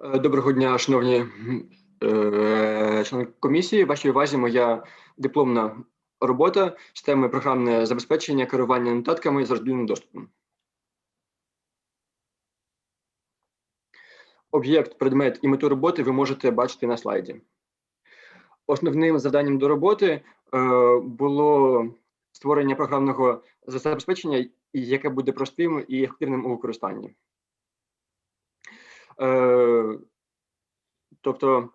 Е, Доброго дня, шановні е, члени комісії. Вашій увазі моя дипломна робота з теми програмне забезпечення керування нотатками з роздільним доступом. Об'єкт, предмет і мету роботи ви можете бачити на слайді. Основним завданням до роботи е, було створення програмного забезпечення, яке буде простим і ефективним у використанні. Е, Тобто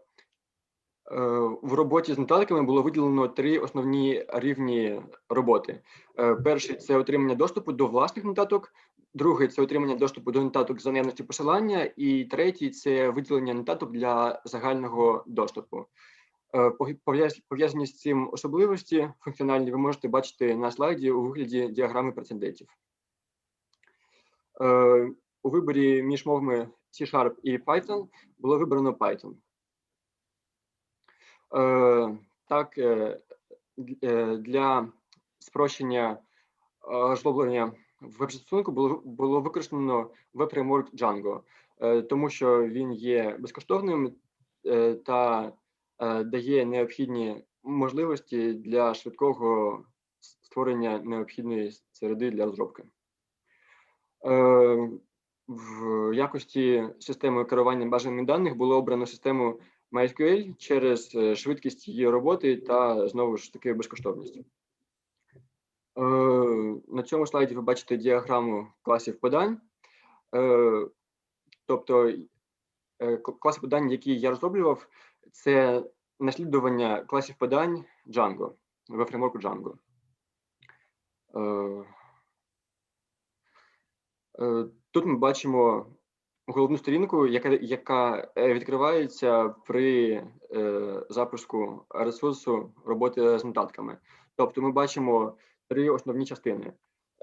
е, в роботі з нотатками було виділено три основні рівні роботи. Е, Перший це отримання доступу до власних нотаток, другий це отримання доступу до нотаток за наявності посилання, і третій це виділення нотаток для загального доступу. Е, пов- пов'яз- Пов'язані з цим особливості функціональні ви можете бачити на слайді у вигляді діаграми прецедентів. У виборі між мовами C-Sharp і Python було вибрано Python. Е, Так, е, е, для спрощення ожлоблення веб-застосунку було, було використано веб-фреймворк Django, тому що він є безкоштовним та дає необхідні можливості для швидкого створення необхідної середи для розробки. В якості системи керування базами даних було обрано систему MySQL через е, швидкість її роботи та знову ж таки безкоштовність. Е, На цьому слайді ви бачите діаграму класів подань. Е, Тобто класи подань, які я розроблював, це наслідування класів подань Django в фреймворку Django. Тут ми бачимо головну сторінку, яка, яка е, відкривається при е, запуску ресурсу роботи з нотатками. Тобто ми бачимо три основні частини.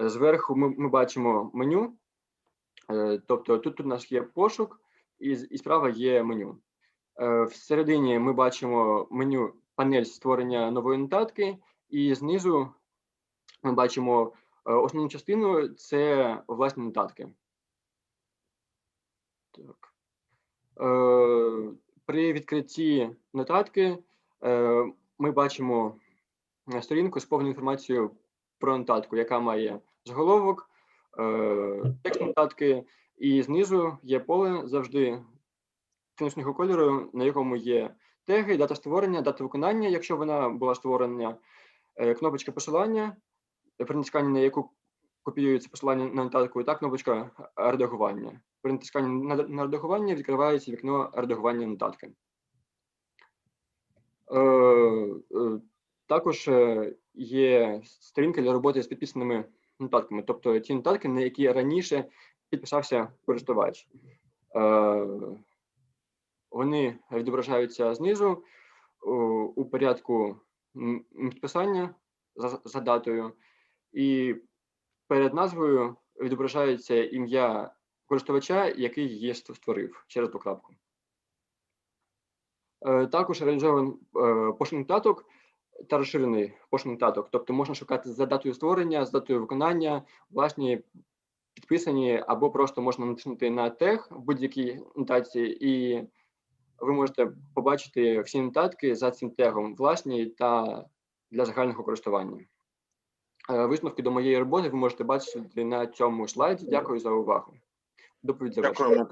Е, Зверху ми, ми бачимо меню, е, тобто тут у нас є пошук, і, і справа є меню. Е, Всередині ми бачимо меню панель створення нової нотатки, і знизу ми бачимо е, основну частину це власні нотатки. Так. Е, При відкритті нотатки е, ми бачимо сторінку з повною інформацією про нотатку, яка має заголовок, е, текст нотатки, і знизу є поле завжди фінішного кольору, на якому є теги, дата створення, дата виконання, якщо вона була створена, е, кнопочка посилання, при натисканні на яку копіюється посилання на нотатку, і та кнопочка редагування. При натисканні на, редагування відкривається вікно редагування нотатки. Е, е, також е, є сторінка для роботи з підписаними нотатками, тобто ті нотатки, на які раніше підписався користувач. Вони відображаються знизу у, порядку підписання за, за датою, і перед назвою відображається ім'я користувача, який її створив через двокрапку. Е, Також реалізований е, пошук нотаток та розширений пошук нотаток. Тобто можна шукати за датою створення, за датою виконання, власні підписані, або просто можна натиснути на тег в будь-якій нотації, і ви можете побачити всі нотатки за цим тегом, власні та для загального користування. Е, Висновки до моєї роботи ви можете бачити на цьому слайді. Дякую за увагу. Доповідь завершена. Дякуємо.